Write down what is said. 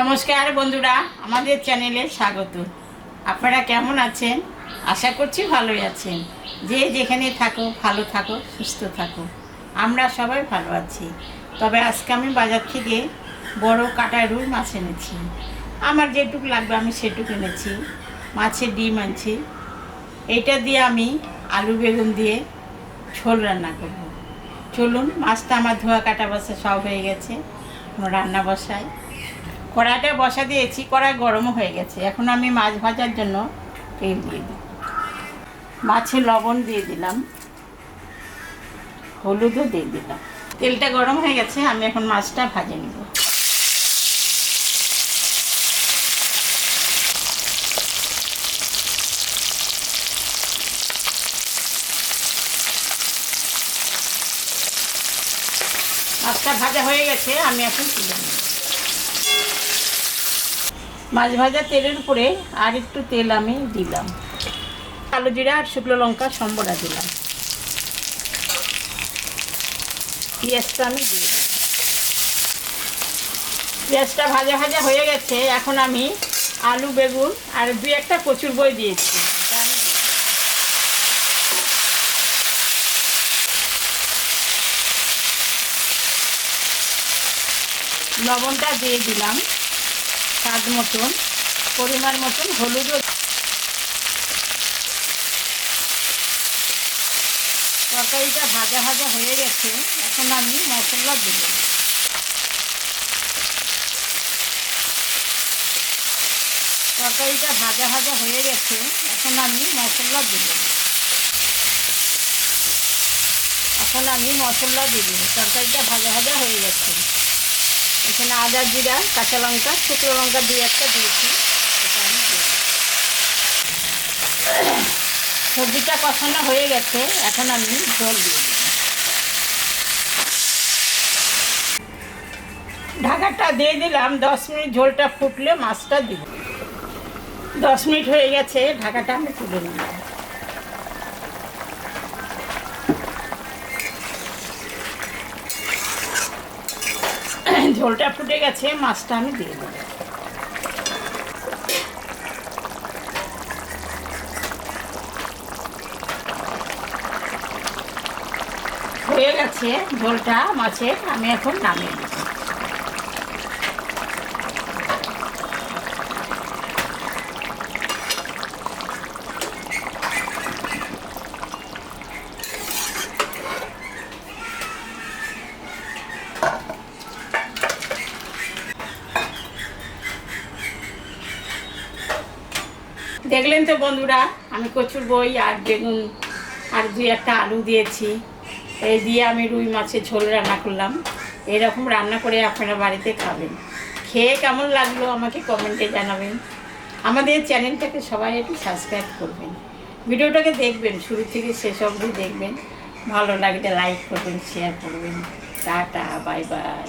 নমস্কার বন্ধুরা, আমাদের চ্যানেলে স্বাগত। আপনারা কেমন আছেন? আশা করছি ভালোই আছেন। যে যেখানে থাকো, ভালো থাকো, সুস্থ থাকো। আমরা সবাই ভালো আছি। তবে আজকে আমি বাজার থেকে বড় কাটা রুই মাছ এনেছি। আমার যেটুকু লাগবে আমি সেটুকু এনেছি। মাছের ডিম আনছি। এটা দিয়ে আমি আলু বেগুন দিয়ে ঝোল রান্না করব। চলুন, মাছটা আমার ধোয়া কাটা বসা সব হয়ে গেছে। রান্না বসাই। কড়াইটা বসা দিয়েছি, কড়াই গরমও হয়ে গেছে। এখন আমি মাছ ভাজার জন্য তেল দিয়ে দিই। মাছে লবণ দিয়ে দিলাম, হলুদও দিয়ে দিলাম। তেলটা গরম হয়ে গেছে, আমি এখন মাছটা ভাজে নেব। মাছটা ভাজা হয়ে গেছে, আমি এখন তুলে নেব। মাছ ভাজা তেলের উপরে আর একটু তেল আমি দিলাম। কালো জিরা আর শুকনো লঙ্কা সম্বরা দিলাম। পেঁয়াজটা আমি দিয়ে দিলাম। পেঁয়াজটা ভাজা ভাজা হয়ে গেছে, এখন আমি আলু, বেগুন আর দুই একটা কচুর বই দিয়েছি। লবণটা দিয়ে দিলাম। স্বাদ মতন, পরিমাণ মতন হলুদও তরকারিটা ভাজা ভাজা হয়ে গেছে, এখন আমি মশলা দেব। তরকারিটা ভাজা ভাজা হয়ে গেছে, এখন আমি মশলা দেব। এখন আমি মশলা দেব, তরকারিটা ভাজা ভাজা হয়ে গেছে। এখানে আদা জিরা, কাঁচা লঙ্কা, শুকনো লঙ্কা দুই একটা দিয়েছি। দিয়ে। সবজিটা কষানো হয়ে গেছে, এখন আমি ঝোল দিয়ে ঢাকাটা দিয়ে দিলাম, দশ মিনিট ঝোলটা ফুটলে মাছটা দিব। দশ মিনিট হয়ে গেছে, ঢাকাটা আমি তুলে নিলাম। ঝোলটা ফুটে গেছে, মাছটা আমি দিয়ে দেবো। হয়ে গেছে ঝোলটা, মাছের, আমি এখন নামিয়ে দেব দেখলেন তো বন্ধুরা, আমি কচুর বই আর বেগুন আর দুই একটা আলু দিয়েছি। এই দিয়ে আমি রুই মাছের ঝোল রান্না করলাম। এরকম রান্না করে আপনারা বাড়িতে খাবেন। খেয়ে কেমন লাগল আমাকে কমেন্টে জানাবেন। আমাদের চ্যানেলটাকে সবাই একটু সাবস্ক্রাইব করবেন। ভিডিওটাকে দেখবেন, শুরু থেকে শেষ অবধি দেখবেন। ভালো লাগলে লাইক করবেন শেয়ার করবেন। Tata bye bye